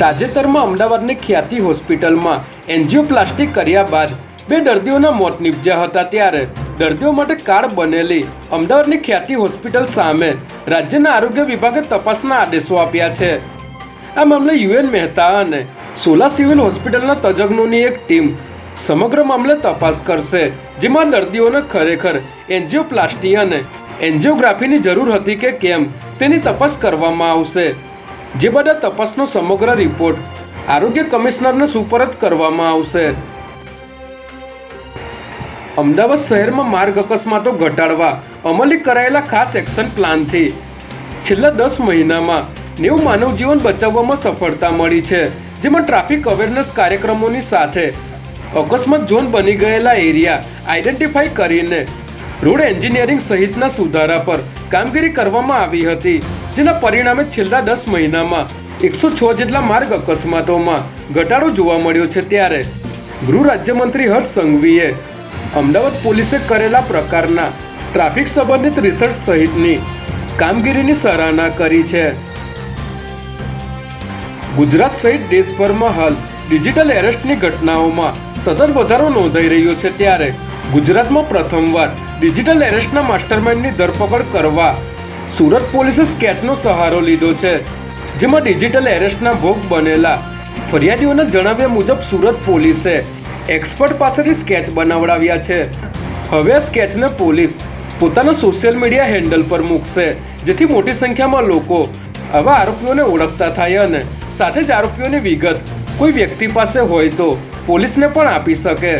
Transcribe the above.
તાજેતરમાં અમદાવાદની ખ્યાતિ હોસ્પિટલમાં એન્જિયોપ્લાસ્ટિક કર્યા બાદ બે દર્દીઓના મોત નીપજ્યા હતા ત્યારે દર્દીઓ માટે કાર્ડ બનેલી અમદાવાદની ખ્યાતિ હોસ્પિટલ સામે રાજ્યના આરોગ્ય વિભાગે તપાસના આદેશો આપ્યા છે. આ મામલે યુએન મહેતા અને સોલા સિવિલ હોસ્પિટલના તજજ્ઞોની એક ટીમ સમગ્ર મામલે તપાસ કરશે, જેમાં દર્દીઓને ખરેખર એન્જિયોપ્લાસ્ટી અને એન્જિયોગ્રાફીની જરૂર હતી કે કેમ તેની તપાસ કરવામાં આવશે. જે બધા તપાસનો સમગ્ર રિપોર્ટ આરોગ્ય કમિશનરને સુપરત કરવામાં આવશે. અમદાવાદ શહેરમાં માર્ગ અકસ્માતો ઘટાડવા અમલી કરાયેલા ખાસ એક્શન પ્લાનથી છેલ્લા દસ મહિનામાં નેવું માનવ જીવન બચાવવામાં સફળતા મળી છે, જેમાં ટ્રાફિક અવેરનેસ કાર્યક્રમોની સાથે અકસ્માત ઝોન બની ગયેલા એરિયા આઈડેન્ટિફાઈ કરીને રોડ એન્જિનિયરિંગ સહિતના સુધારા પર કામગીરી કરવામાં આવી હતી. જેના પરિણામે છેલ્લા દસ મહિનામાં એકસો છ જેટલા માર્ગ અકસ્માતોમાં ઘટાડો જોવા મળ્યો છે ત્યારે ગૃહ રાજ્યમંત્રી હર્ષ સંઘવીએ અમદાવાદ પોલીસે કરેલા પ્રકારના ટ્રાફિક સંબંધિત રિસર્ચ સહિતની કામગીરીની સરાહના કરી છે. ગુજરાત સહિત દેશભરમાં હાલ ડિજિટલ એરેસ્ટની ઘટનાઓમાં સતત વધારો નોંધાઈ રહ્યો છે ત્યારે ગુજરાતમાં પ્રથમવાર ડિજિટલ એરેસ્ટના માસ્ટરમાઇન્ડની ધરપકડ કરવા સુરત પોલીસે સ્કેચનો સહારો લીધો છે, જેમાં ડિજિટલ એરેસ્ટના ભોગ બનેલા ફરિયાદીઓના જણાવ્યા મુજબ સુરત પોલીસે એક્સપર્ટ પાસેથી સ્કેચ બનાવડાવ્યા છે. હવે સ્કેચને પોલીસ પોતાના સોશિયલ મીડિયા હેન્ડલ પર મૂકશે, જેથી મોટી સંખ્યામાં લોકો આવા આરોપીઓને ઓળખતા થાય અને સાથે જ આરોપીઓની વિગત કોઈ વ્યક્તિ પાસે હોય તો પોલીસને પણ આપી શકે.